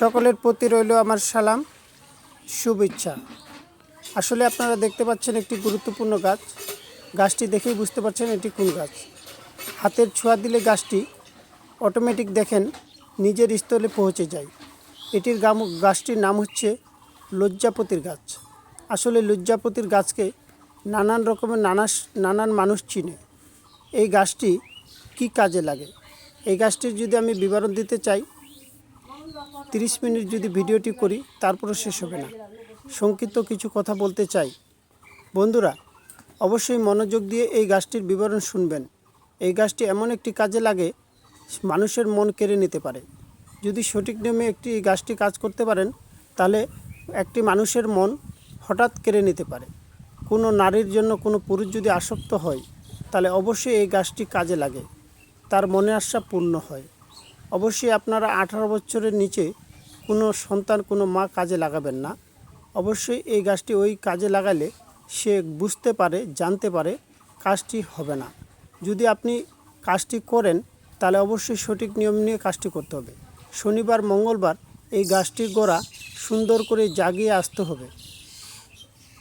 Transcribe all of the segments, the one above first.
সকলের প্রতি রইল আমার সালাম, শুভেচ্ছা। আসলে আপনারা দেখতে পাচ্ছেন একটি গুরুত্বপূর্ণ গাছ। গাছটি দেখেই বুঝতে পারছেন এটি কোন গাছ। হাতের ছোঁয়া দিলে গাছটি অটোমেটিক দেখেন নিজের স্থলে পৌঁছে যায়। এটির গাম, গাছটির নাম হচ্ছে লজ্জাপতির গাছ। আসলে লজ্জাপতির গাছকে নানান রকমের নানা নানান মানুষ চিনে। এই গাছটি কি কাজে লাগে? এই গাছটির যদি আমি বিবরণ দিতে চাই তিরিশ মিনিট যদি ভিডিওটি করি, তারপরও শেষ হবে না। সংক্ষিপ্ত কিছু কথা বলতে চাই। বন্ধুরা, অবশ্যই মনোযোগ দিয়ে এই গাছটির বিবরণ শুনবেন। এই গাছটি এমন একটি কাজে লাগে, মানুষের মন কেড়ে নিতে পারে। যদি সঠিক নিয়মে একটি গাছটি কাজ করতে পারেন, তাহলে একটি মানুষের মন হঠাৎ কেড়ে নিতে পারে। কোনো নারীর জন্য কোনো পুরুষ যদি আসক্ত হয়, তাহলে অবশ্যই এই গাছটি কাজে লাগে। তার মনে আশা পূর্ণ হয়। অবশ্যই আপনারা আঠারো বছরের নিচে কোনো সন্তান, কোনো মা কাজে লাগাবেন না। অবশ্যই এই গাছটি ওই কাজে লাগালে সে বুঝতে পারে, জানতে পারে কাজটি হবে না। যদি আপনি কাজটি করেন, তাহলে অবশ্যই সঠিক নিয়ম নিয়ে কাজটি করতে হবে। শনিবার, মঙ্গলবার এই গাছটির গোড়া সুন্দর করে জাগিয়ে আসতে হবে।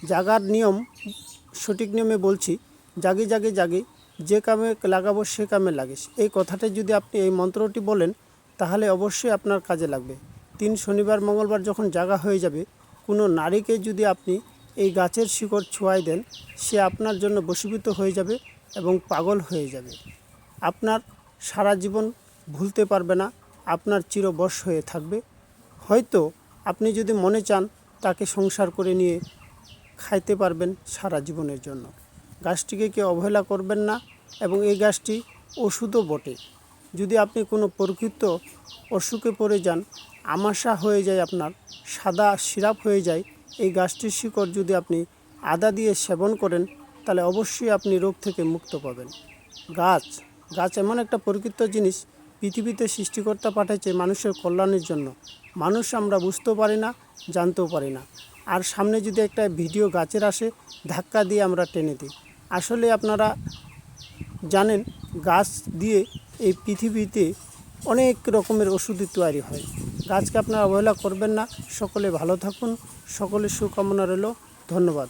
জাগার নিয়ম, সঠিক নিয়মে বলছি জাগি জাগি জাগি যে কামে লাগাবো সে কামে লাগিস। এই কথাটা যদি আপনি এই মন্ত্রটি বলেন, তাহলে অবশ্যই আপনার কাজে লাগবে। তিন শনিবার মঙ্গলবার যখন জাগা হয়ে যাবে, কোনো নারীকে যদি আপনি এই গাছের শিকড় ছোঁয়াই দেন, সে আপনার জন্য বশীভূত হয়ে যাবে এবং পাগল হয়ে যাবে। আপনার সারা জীবন ভুলতে পারবে না, আপনার চিরবশ হয়ে থাকবে। হয়তো আপনি যদি মনে চান, তাকে সংসার করে নিয়ে খাইতে পারবেন সারা জীবনের জন্য। গাছটিকে কেউ অবহেলা করবেন না এবং এই গাছটি ওষুধও বটে। যদি আপনি কোনো প্রকৃত অসুখে পড়ে যান, আমাশা হয়ে যায় আপনার, সাদা সিরাপ হয়ে যায়, এই গাছটির শিকড় যদি আপনি আদা দিয়ে সেবন করেন, তাহলে অবশ্যই আপনি রোগ থেকে মুক্ত পাবেন। গাছ গাছ এমন একটা প্রকৃত জিনিস পৃথিবীতে সৃষ্টিকর্তা পাঠাইছে মানুষের কল্যাণের জন্য। মানুষ আমরা বুঝতেও পারি না, জানতেও পারি না। আর সামনে যদি একটা ভিডিও গাছের আসে, ধাক্কা দিয়ে আমরা টেনে দিই। আসলে আপনারা জানেন, গাছ দিয়ে এই পৃথিবীতে অনেক রকমের ওষুধ তৈরি হয়। গাছকে আপনারা অবহেলা করবেন না। সকলে ভালো থাকুন। সকলের শুভকামনা রইল। ধন্যবাদ।